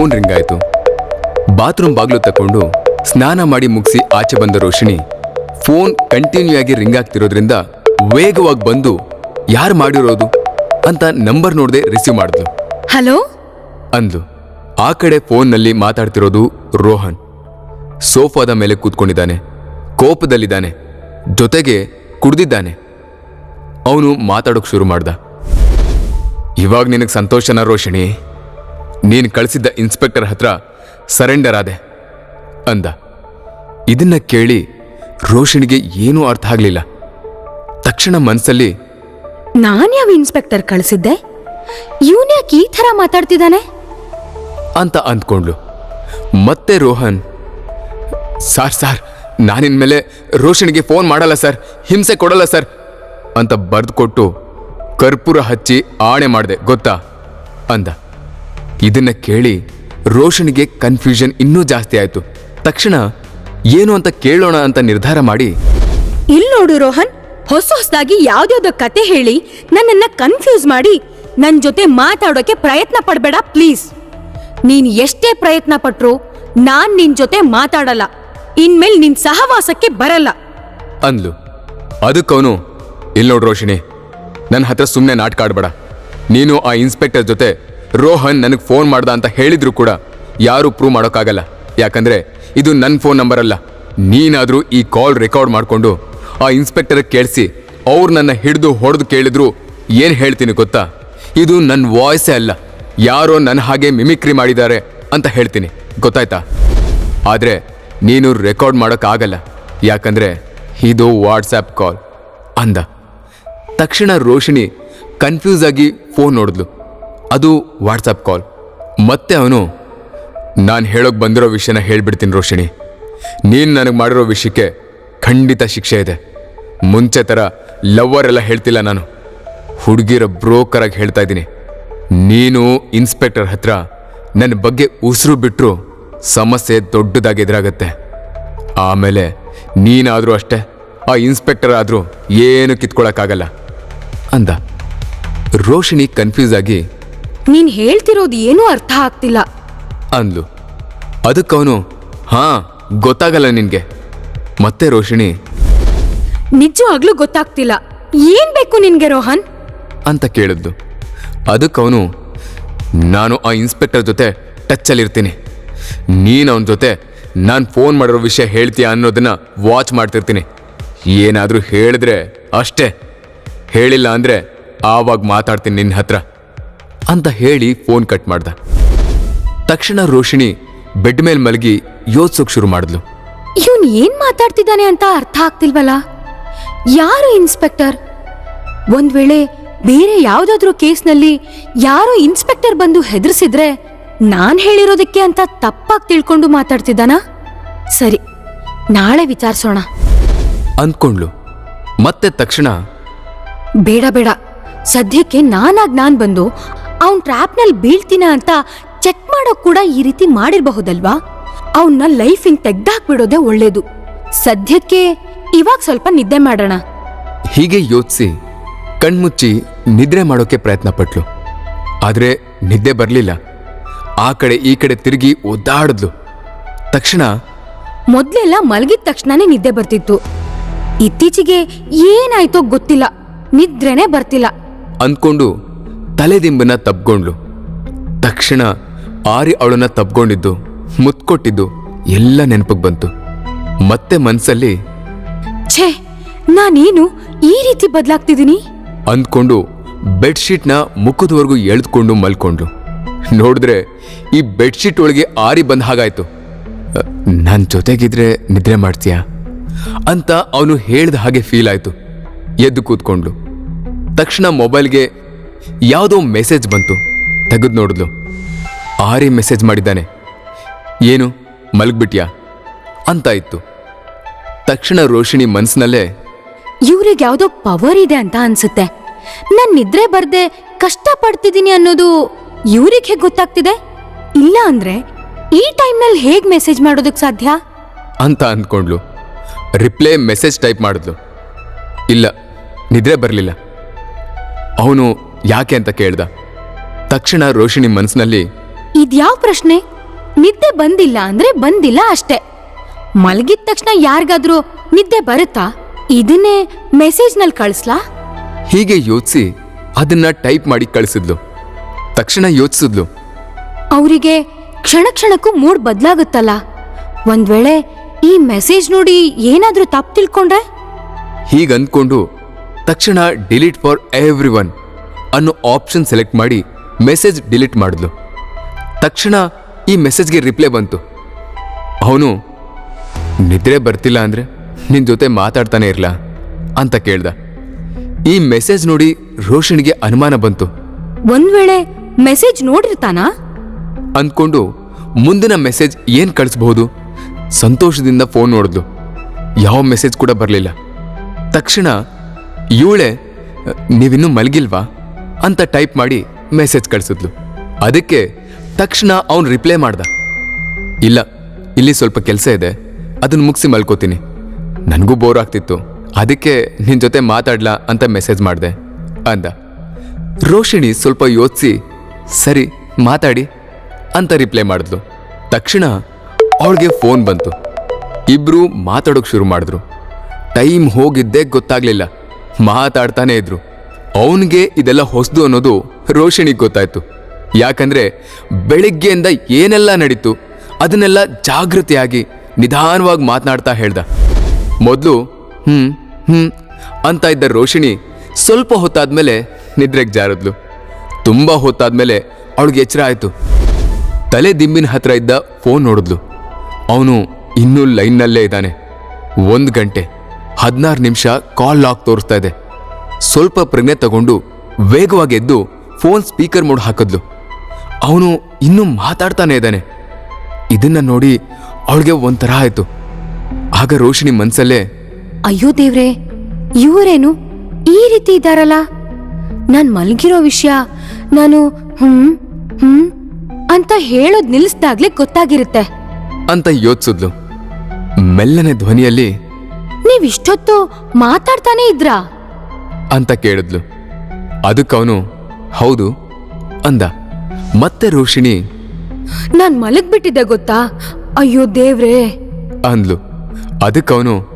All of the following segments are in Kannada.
ಫೋನ್ ರಿಂಗ್ ಆಯಿತು. ಬಾತ್ರೂಮ್ ಬಾಗಿಲು ತಕೊಂಡು ಸ್ನಾನ ಮಾಡಿ ಮುಗಿಸಿ ಆಚೆ ಬಂದ ರೋಷಿಣಿ ಫೋನ್ ಕಂಟಿನ್ಯೂ ಆಗಿ ರಿಂಗ್ ಆಗ್ತಿರೋದ್ರಿಂದ ವೇಗವಾಗಿ ಬಂದು ಯಾರು ಮಾಡಿರೋದು? ಅಂತ ನಂಬರ್ ನೋಡದೆ ರಿಸೀವ್ ಮಾಡಿದ್ಲು. ಹಲೋ? ಅಂದ್ಲು. ಆ ಕಡೆ ಫೋನ್ನಲ್ಲಿ ಮಾತಾಡ್ತಿರೋದು ರೋಹನ್. ಸೋಫಾದ ಮೇಲೆ ಕೂತ್ಕೊಂಡಿದ್ದಾನೆ. ಕೋಪದಲ್ಲಿದ್ದಾನೆ. ಜೊತೆಗೆ ಕುಡ್ದಿದ್ದಾನೆ. ಅವನು ಮಾತಾಡೋಕೆ ಶುರು ಮಾಡ್ದ. ಇವಾಗ ನಿನಗೆ ಸಂತೋಷನ ರೋಷಿಣಿ? ನೀನು ಕಳಿಸಿದ್ದ ಇನ್ಸ್ಪೆಕ್ಟರ್ ಹತ್ರ ಸರೆಂಡರ್ ಆದೆ ಅಂದ. ಇದನ್ನ ಕೇಳಿ ರೋಷಿಣಿಗೆ ಏನೂ ಅರ್ಥ ಆಗಲಿಲ್ಲ. ತಕ್ಷಣ ಮನಸ್ಸಲ್ಲಿ ನಾನು ಯಾವ ಇನ್ಸ್ಪೆಕ್ಟರ್ ಕಳಿಸಿದ್ದೆ? ಯಾಕೆ ಈ ಥರ ಮಾತಾಡ್ತಿದ್ದಾನೆ? ಅಂತ ಅಂದ್ಕೊಂಡ್ಲು. ಮತ್ತೆ ರೋಹನ್ ಸಾರ್ ಸಾರ್ ನಾನಿನ್ಮೇಲೆ ರೋಷಣಿಗೆ ಫೋನ್ ಮಾಡಲ್ಲ ಸರ್ ಹಿಂಸೆ ಕೊಡಲ್ಲ ಸರ್ ಅಂತ ಬರೆದುಕೊಟ್ಟು ಕರ್ಪೂರ ಹಚ್ಚಿ ಆಣೆ ಮಾಡಿದೆ ಗೊತ್ತಾ? ಅಂದ. ಇದನ್ನ ಕೇಳಿ ರೋಷನ್ಗೆ ಕನ್ಫ್ಯೂಷನ್ ಇನ್ನೂ ಜಾಸ್ತಿ ಆಯಿತು. ತಕ್ಷಣ ಏನು ಅಂತ ಕೇಳೋಣ ಅಂತ ನಿರ್ಧಾರ ಮಾಡಿ ಇಲ್ ನೋಡು ರೋಹನ್ ಹೊಸ ಹೊಸದಾಗಿ ಯಾವ್ದ್ಯಾವ್ದೋ ಕತೆ ಹೇಳಿ ನನ್ನನ್ನ ಕನ್ಫ್ಯೂಸ್ ಮಾಡಿ ನನ್ ಜೊತೆ ಮಾತಾಡೋಕೆ ಪ್ರಯತ್ನ ಪಡಬೇಡ ಪ್ಲೀಸ್. ನೀನ್ ಎಷ್ಟೇ ಪ್ರಯತ್ನ ಪಟ್ರು ನಾನ್ ನಿನ್ ಜೊತೆ ಮಾತಾಡಲ್ಲ. ಇನ್ಮೇಲ್ ನಿನ್ ಸಹವಾಸಕ್ಕೆ ಬರಲ್ಲ. ಅಂದ್ಲು. ಅದಕ್ಕವನು ಇಲ್ಲ ನೋಡು ರೋಷಿಣಿ ನನ್ನ ಹತ್ರ ಸುಮ್ಮನೆ ನಾಟಕ ಆಡ್ಬೇಡ. ನೀನು ಆ ಇನ್ಸ್ಪೆಕ್ಟರ್ ಜೊತೆ ರೋಹನ್ ನನಗೆ ಫೋನ್ ಮಾಡ್ದ ಅಂತ ಹೇಳಿದ್ರು ಕೂಡ ಯಾರೂ ಪ್ರೂವ್ ಮಾಡೋಕ್ಕಾಗಲ್ಲ. ಯಾಕಂದ್ರೆ ಇದು ನನ್ನ ಫೋನ್ ನಂಬರ್ ಅಲ್ಲ. ನೀನಾದರೂ ಈ ಕಾಲ್ ರೆಕಾರ್ಡ್ ಮಾಡಿಕೊಂಡು ಆ ಇನ್ಸ್ಪೆಕ್ಟರ್ ಕೇಳಿಸಿ ಅವ್ರು ನನ್ನ ಹಿಡಿದು ಹೊಡೆದು ಕೇಳಿದ್ರು ಏನು ಹೇಳ್ತೀನಿ ಗೊತ್ತಾ? ಇದು ನನ್ನ ವಾಯ್ಸೇ ಅಲ್ಲ. ಯಾರೋ ನನ್ನ ಹಾಗೆ ಮಿಮಿಕ್ರಿ ಮಾಡಿದ್ದಾರೆ ಅಂತ ಹೇಳ್ತೀನಿ. ಗೊತ್ತಾಯ್ತಾ? ಆದರೆ ನೀನು ರೆಕಾರ್ಡ್ ಮಾಡೋಕ್ಕಾಗಲ್ಲ. ಯಾಕಂದ್ರೆ ಇದು ವಾಟ್ಸಪ್ ಕಾಲ್ ಅಂದ. ತಕ್ಷಣ ರೋಷಿಣಿ ಕನ್ಫ್ಯೂಸ್ ಆಗಿ ಫೋನ್ ನೋಡಿದ್ಲು. ಅದು ವಾಟ್ಸಪ್ ಕಾಲ್. ಮತ್ತೆ ಅವನು, ನಾನು ಹೇಳೋಕೆ ಬಂದಿರೋ ವಿಷಯನ ಹೇಳಿಬಿಡ್ತೀನಿ ರೋಷಿಣಿ. ನೀನು ನನಗೆ ಮಾಡಿರೋ ವಿಷಯಕ್ಕೆ ಖಂಡಿತ ಶಿಕ್ಷೆ ಇದೆ. ಮುಂಚೆ ಥರ ಲವ್ವರ್ ಎಲ್ಲ ಹೇಳ್ತಿಲ್ಲ ನಾನು. ಹುಡುಗಿರ ಬ್ರೋಕರಾಗಿ ಹೇಳ್ತಾ ಇದ್ದೀನಿ. ನೀನು ಇನ್ಸ್ಪೆಕ್ಟರ್ ಹತ್ರ ನನ್ನ ಬಗ್ಗೆ ಉಸಿರು ಬಿಟ್ಟರು ಸಮಸ್ಯೆ ದೊಡ್ಡದಾಗಿ ಎದುರಾಗತ್ತೆ. ಆಮೇಲೆ ನೀನಾದರೂ ಅಷ್ಟೇ, ಆ ಇನ್ಸ್ಪೆಕ್ಟರ್ ಆದರೂ ಏನು ಕಿತ್ಕೊಳ್ಳೋಕ್ಕಾಗಲ್ಲ ಅಂದ. ರೋಷಿಣಿ ಕನ್ಫ್ಯೂಸ್ ಆಗಿ ನೀನ್ ಹೇಳ್ತಿರೋದು ಏನೂ ಅರ್ಥ ಆಗ್ತಿಲ್ಲ. ಅಂದ್ಲು. ಅದಕ್ಕವನು ಹಾ ಗೊತ್ತಾಗಲ್ಲ ನಿನ್ಗೆ. ಮತ್ತೆ ರೋಷಿಣಿ ನಿಜವಾಗ್ಲೂ ಗೊತ್ತಾಗ್ತಿಲ್ಲ. ಏನ್ ಬೇಕು ನಿನ್ಗೆ ರೋಹನ್? ಅಂತ ಕೇಳಿದ್ದು ಅದಕ್ಕವನು ನಾನು ಆ ಇನ್ಸ್ಪೆಕ್ಟರ್ ಜೊತೆ ಟಚ್ಚಲ್ಲಿರ್ತೀನಿ. ನೀನು ಅವನ ಜೊತೆ ನಾನು ಫೋನ್ ಮಾಡಿರೋ ವಿಷಯ ಹೇಳ್ತೀಯ ಅನ್ನೋದನ್ನ ವಾಚ್ ಮಾಡ್ತಿರ್ತೀನಿ. ಏನಾದರೂ ಹೇಳಿದ್ರೆ ಅಷ್ಟೇ. ಹೇಳಿಲ್ಲ ಅಂದರೆ ಆವಾಗ ಮಾತಾಡ್ತೀನಿ ನಿನ್ನ ಹತ್ರ. ಅಂತ ಹೇಳಿ ಫೋನ್ ಕಟ್ ಮಾಡ್ದ. ತಕ್ಷಣ ರೋಷಿಣಿ ಬೆಡ್ ಮೇಲೆ ಮಲಗಿ ಯೋಚಿಸೋಕ್ ಶುರು ಮಾಡಿದ್ಲು. ಇವನ್ ಏನ್ ಮಾತಾಡ್ತಿದ್ದಾನೆ ಅಂತ ಅರ್ಥ ಆಗ್ತಿಲ್ವಲ್ಲ ಯಾರು ಇನ್ಸ್ಪೆಕ್ಟರ್? ಒಂದ್ ವೇಳೆ ಬೇರೆ ಯಾವ್ದಾದ್ರೂ ಕೇಸ್ನಲ್ಲಿ ಯಾರೋ ಇನ್ಸ್ಪೆಕ್ಟರ್ ಬಂದು ಹೆದರ್ಸಿದ್ರೆ ನಾನ್ ಹೇಳಿರೋದಕ್ಕೆ ಅಂತ ತಪ್ಪಾಗಿ ತಿಳ್ಕೊಂಡು ಮಾತಾಡ್ತಿದ್ದಾನ? ಸರಿ ನಾಳೆ ವಿಚಾರಿಸೋಣ. ಅಂದ್ಕೊಂಡ್ಲು ಮತ್ತೆ ತಕ್ಷಣ ಬೇಡ ಬೇಡ. ಸದ್ಯಕ್ಕೆ ನಾನಾಗ್ ನಾನ್ ಬಂದು ಅವನ್ ಟ್ರ್ಯಾಪ್ನಲ್ಲಿ ಬೀಳ್ತೀನ ಅಂತ ಚೆಕ್ ಮಾಡೋಕ್ ಕೂಡ ಈ ರೀತಿ ಮಾಡಿರ್ಬಹುದಲ್ವಾ? ಅವನ್ನ ಲೈಫಿಂಗ್ ತೆಗ್ದಾಕ್ಬಿಡೋದೇ ಒಳ್ಳೇದು. ಸದ್ಯಕ್ಕೆ ಇವಾಗ ಸ್ವಲ್ಪ ನಿದ್ದೆ ಮಾಡೋಣ. ಹೀಗೆ ಯೋಚಿಸಿ ಕಣ್ಮುಚ್ಚಿ ನಿದ್ರೆ ಮಾಡೋಕೆ ಪ್ರಯತ್ನ ಪಟ್ಲು ಆದರೆ ನಿದ್ದೆ ಬರಲಿಲ್ಲ. ಆ ಕಡೆ ಈ ಕಡೆ ತಿರುಗಿ ಒದ್ದಾಡಿದ್ಲು. ತಕ್ಷಣ ಮೊದ್ಲೆಲ್ಲ ಮಲಗಿದ ತಕ್ಷಣನೇ ನಿದ್ದೆ ಬರ್ತಿತ್ತು. ಇತ್ತೀಚೆಗೆ ಏನಾಯ್ತೋ ಗೊತ್ತಿಲ್ಲ. ನಿದ್ರೆನೇ ಬರ್ತಿಲ್ಲ. ಅಂದ್ಕೊಂಡು ತಲೆದಿಂಬನ್ನ ತಪ್ಕೊಂಡ್ಳು ತಕ್ಷಣ ಆರಿ ಅವಳನ್ನ ತಬ್ಕೊಂಡಿದ್ದು ಮುತ್ಕೊಟ್ಟಿದ್ದು ಎಲ್ಲ ನೆನಪಿಗೆ ಬಂತು. ಮತ್ತೆ ಮನ್ಸಲ್ಲಿ ಛೇ ನಾನೇನು ಈ ರೀತಿ ಬದಲಾಗ್ತಿದ್ದೀನಿ? ಅಂದ್ಕೊಂಡು ಬೆಡ್ಶೀಟ್ನ ಮುಖದವರೆಗೂ ಎಳೆದುಕೊಂಡು ಮಲ್ಕೊಂಡ್ಲು. ನೋಡಿದ್ರೆ ಈ ಬೆಡ್ಶೀಟ್ ಒಳಗೆ ಆರಿ ಬಂದ ಹಾಗಾಯ್ತು. ನನ್ನ ಜೊತೆಗಿದ್ರೆ ನಿದ್ರೆ ಮಾಡ್ತೀಯಾ? ಅಂತ ಅವನು ಹೇಳ್ದ ಹಾಗೆ ಫೀಲ್ ಆಯಿತು. ಎದ್ದು ಕೂತ್ಕೊಂಡ್ಲು. ತಕ್ಷಣ ಮೊಬೈಲ್ಗೆ ಯಾವುದೋ ಮೆಸೇಜ್ ಬಂತು. ತೆಗೆದು ನೋಡಿದ್ಲು. ಆರಿ ಮೆಸೇಜ್ ಮಾಡಿದ್ದಾನೆ. ಏನು ಮಲಗ್ಬಿಟ್ಯಾ? ಅಂತ ಇತ್ತು. ತಕ್ಷಣ ರೋಷಿಣಿ ಮನಸ್ಸಿನಲ್ಲೇ ಇವ್ರಿಗೆ ಯಾವುದೋ ಪವರ್ ಇದೆ ಅಂತ ಅನ್ಸುತ್ತೆ. ನಾನು ನಿದ್ರೆ ಬರ್ದೆ ಕಷ್ಟ ಪಡ್ತಿದ್ದೀನಿ ಅನ್ನೋದು ಇವ್ರಿಗೆ ಹೇಗೆ ಗೊತ್ತಾಗ್ತಿದೆ? ಇಲ್ಲ ಅಂದ್ರೆ ಈ ಟೈಮ್ನಲ್ಲಿ ಹೇಗೆ ಮೆಸೇಜ್ ಮಾಡೋದಕ್ಕೆ ಸಾಧ್ಯ? ಅಂತ ಅಂದ್ಕೊಂಡ್ಲು. ರಿಪ್ಲೈ ಮೆಸೇಜ್ ಟೈಪ್ ಮಾಡಿದ್ಲು. ಇಲ್ಲ ನಿದ್ರೆ ಬರಲಿಲ್ಲ. ಅವನು ಯಾಕೆ ಅಂತ ಕೇಳ್ದ. ತಕ್ಷಣ ರೋಷಿಣಿ ಮನಸ್ಸಿನಲ್ಲಿ ಇದ್ಯಾವ ಪ್ರಶ್ನೆ? ನಿದ್ದೆ ಬಂದಿಲ್ಲ ಅಂದ್ರೆ ಬಂದಿಲ್ಲ ಅಷ್ಟೇ. ಮಲಗಿದ ತಕ್ಷಣ ಯಾರಿಗಾದ್ರೂ ನಿದ್ದೆ ಬರುತ್ತಾ? ಇದನ್ನೇ ಮೆಸೇಜ್ನಲ್ಲಿ ಕಳಿಸ್ಲಾ? ಹೀಗೆ ಯೋಚಿಸಿ ಅದನ್ನ ಟೈಪ್ ಮಾಡಿ ಕಳಿಸಿದ್ಲು. ತಕ್ಷಣ ಯೋಚಿಸಿದ್ಲು. ಅವರಿಗೆ ಕ್ಷಣ ಕ್ಷಣಕ್ಕೂ ಮೂಡ್ ಬದಲಾಗುತ್ತಲ್ಲ. ಒಂದ್ ವೇಳೆ ಈ ಮೆಸೇಜ್ ನೋಡಿ ಏನಾದ್ರೂ ತಪ್ಪು ತಿಳ್ಕೊಂಡ್ರೆ? ಹೀಗಂದ್ಕೊಂಡು ತಕ್ಷಣ ಡಿಲೀಟ್ ಫಾರ್ ಎವ್ರಿ ಒನ್ ಅನ್ನೋ ಆಪ್ಷನ್ ಸೆಲೆಕ್ಟ್ ಮಾಡಿ ಮೆಸೇಜ್ ಡಿಲೀಟ್ ಮಾಡಿದ್ಲು. ತಕ್ಷಣ ಈ ಮೆಸೇಜ್ಗೆ ರಿಪ್ಲೈ ಬಂತು. ಅವನು ನಿದ್ರೆ ಬರ್ತಿಲ್ಲ ಅಂದರೆ ನಿನ್ನ ಜೊತೆ ಮಾತಾಡ್ತಾನೆ ಇರಲ ಅಂತ ಕೇಳ್ದ. ಈ ಮೆಸೇಜ್ ನೋಡಿ ರೋಷನ್ಗೆ ಅನುಮಾನ ಬಂತು. ಒಂದ್ ವೇಳೆ ಮೆಸೇಜ್ ನೋಡಿರ್ತಾನಾ? ಅಂದ್ಕೊಂಡು ಮುಂದಿನ ಮೆಸೇಜ್ ಏನ್ ಕಳಿಸಬಹುದು? ಸಂತೋಷದಿಂದ ಫೋನ್ ನೋಡಿದ್ಲು. ಯಾವ ಮೆಸೇಜ್ ಕೂಡ ಬರಲಿಲ್ಲ. ತಕ್ಷಣ ಇವಳೆ ನೀವಿನ್ನೂ ಮಲಗಿಲ್ವಾ? ಅಂತ ಟೈಪ್ ಮಾಡಿ ಮೆಸೇಜ್ ಕಳಿಸಿದ್ಲು. ಅದಕ್ಕೆ ತಕ್ಷಣ ಅವನು ರಿಪ್ಲೈ ಮಾಡ್ದ. ಇಲ್ಲ, ಇಲ್ಲಿ ಸ್ವಲ್ಪ ಕೆಲಸ ಇದೆ, ಅದನ್ನು ಮುಗಿಸಿ ಮಲ್ಕೋತೀನಿ. ನನಗೂ ಬೋರ್ ಆಗ್ತಿತ್ತು, ಅದಕ್ಕೆ ನಿನ್ನ ಜೊತೆ ಮಾತಾಡ್ಲಾ ಅಂತ ಮೆಸೇಜ್ ಮಾಡಿದೆ, ಅಂದ. ರೋಷಿಣಿ ಸ್ವಲ್ಪ ಯೋಚಿಸಿ, ಸರಿ, ಮಾತಾಡಿ, ಅಂತ ರಿಪ್ಲೈ ಮಾಡಿದ್ಲು. ತಕ್ಷಣ ಅವಳಿಗೆ ಫೋನ್ ಬಂತು. ಇಬ್ರು ಮಾತಾಡೋಕೆ ಶುರು ಮಾಡಿದ್ರು. ಟೈಮ್ ಹೋಗಿದ್ದೇ ಗೊತ್ತಾಗ್ಲಿಲ್ಲ, ಮಾತಾಡ್ತಾನೆ ಇದ್ರು. ಅವನಿಗೆ ಇದೆಲ್ಲ ಹೊಸದು ಅನ್ನೋದು ರೋಷಿಣಿಗೆ ಗೊತ್ತಾಯ್ತು. ಯಾಕಂದ್ರೆ ಬೆಳಿಗ್ಗೆಯಿಂದ ಏನೆಲ್ಲ ನಡೀತು, ಅದನ್ನೆಲ್ಲ ಜಾಗೃತಿಯಾಗಿ, ನಿಧಾನವಾಗಿ ಮಾತನಾಡ್ತಾ ಹೇಳ್ದ. ಮೊದಲು, ಹ್ಮ್ ಹ್ಮ್, ಅಂತ ಇದ್ದ ರೋಷಿಣಿ ಸ್ವಲ್ಪ ಹೊತ್ತಾದ್ಮೇಲೆ ನಿದ್ರೆಗೆ ಜಾರದ್ಲು. ತುಂಬಾ ಹೊತ್ತಾದ್ಮೇಲೆ ಅವಳಿಗೆ ಎಚ್ಚರ ಆಯ್ತು. ತಲೆ ದಿಂಬಿನ ಹತ್ರ ಇದ್ದ ಫೋನ್ ನೋಡಿದ್ಲು. ಅವನು ಇನ್ನೂ ಲೈನ್ನಲ್ಲೇ ಇದ್ದಾನೆ. ಒಂದು ಗಂಟೆ, ಹದಿನಾರು ನಿಮಿಷ ಕಾಲ್ ಲಾಕ್ ತೋರಿಸ್ತಾ ಇದೆ. ಸ್ವಲ್ಪ ಪ್ರಜ್ಞೆ ತಗೊಂಡು ವೇಗವಾಗಿ ಎದ್ದು ಫೋನ್ ಸ್ಪೀಕರ್ ಮೋಡ್ ಹಾಕಿದ್ಲು. ಅವನು ಇನ್ನೂ ಮಾತಾಡ್ತಾನೆ ಇದ್ದಾನೆ. ಇದನ್ನ ನೋಡಿ ಅವಳಿಗೆ ಒಂಥರ ಆಯ್ತು. ಆಗ ರೋಷಿಣಿ ಮನ್ಸಲ್ಲೇ ಅಯ್ಯೋ ದೇವ್ರೆ ಇವರೇನು? ಈ ರೀತಿ ಇದ್ದಾರಲ್ಲ? ನಾನು ಮಲಗಿರೋ ವಿಷಯ ನಾನು ಹ್ಮ್ ಹ್ಮ್ ಅಂತ ಹೇಳೋದ್ ನಿಲ್ಲಿಸ್ದಾಗ್ಲೇ ಗೊತ್ತಾಗಿರುತ್ತೆ. ಅಂತ ಯೋಚಿಸಿದ್ಲು. ಮೆಲ್ಲನೆ ಧ್ವನಿಯಲ್ಲಿ ನೀವಿಷ್ಟೊತ್ತು ಮಾತಾಡ್ತಾನೆ ಇದ್ರಾ? ಅಂತ ಕೇಳಿದ್ಲು. ಅದಕ್ಕವನು ಹೌದು ಅಂದ. ಮತ್ತೆ ರೋಷಿಣಿ ನಾನ್ ಮಲಗ್ಬಿಟ್ಟಿದ್ದೆ ಗೊತ್ತಾ? ಅಯ್ಯೋ ದೇವ್ರೇ. ಅಂದ್ಲು. ಅದಕ್ಕವನು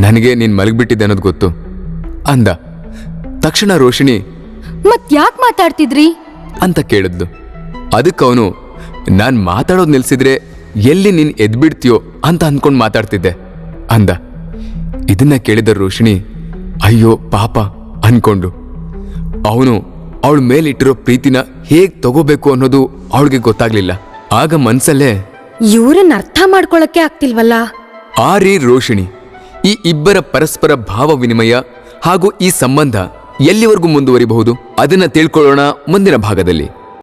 ನನಗೆ ನೀನ್ ಮಲಗ್ಬಿಟ್ಟಿದ್ದೆ ಅನ್ನೋದು ಗೊತ್ತು ಅಂದ. ತಕ್ಷಣ ರೋಷಿಣಿ ಮತ್ ಯಾಕೆ ಮಾತಾಡ್ತಿದ್ರಿ? ಅಂತ ಕೇಳಿದ್ಲು. ಅದಕ್ಕವನು ನಾನು ಮಾತಾಡೋದು ನಿಲ್ಸಿದ್ರೆ ಎಲ್ಲಿ ನೀನು ಎದ್ಬಿಡ್ತೀಯೋ ಅಂತ ಅಂದ್ಕೊಂಡು ಮಾತಾಡ್ತಿದ್ದೆ ಅಂದ. ಇದನ್ನ ಕೇಳಿದ ರೋಷಿಣಿ ಅಯ್ಯೋ ಪಾಪ ಅನ್ಕೊಂಡು. ಅವನು ಅವಳ ಮೇಲಿಟ್ಟಿರೋ ಪ್ರೀತಿನ ಹೇಗ್ ತಗೋಬೇಕು ಅನ್ನೋದು ಅವಳಿಗೆ ಗೊತ್ತಾಗ್ಲಿಲ್ಲ. ಆಗ ಮನ್ಸಲ್ಲೇ ಇವ್ರನ್ನ ಅರ್ಥ ಮಾಡ್ಕೊಳಕ್ಕೆ ಆಗ್ತಿಲ್ವಲ್ಲ? ಆರಿ ರೋಷಿಣಿ ಈ ಇಬ್ಬರ ಪರಸ್ಪರ ಭಾವ ವಿನಿಮಯ ಹಾಗೂ ಈ ಸಂಬಂಧ ಎಲ್ಲಿವರೆಗೂ ಮುಂದುವರಿಬಹುದು ಅದನ್ನ ತಿಳ್ಕೊಳ್ಳೋಣ ಮುಂದಿನ ಭಾಗದಲ್ಲಿ.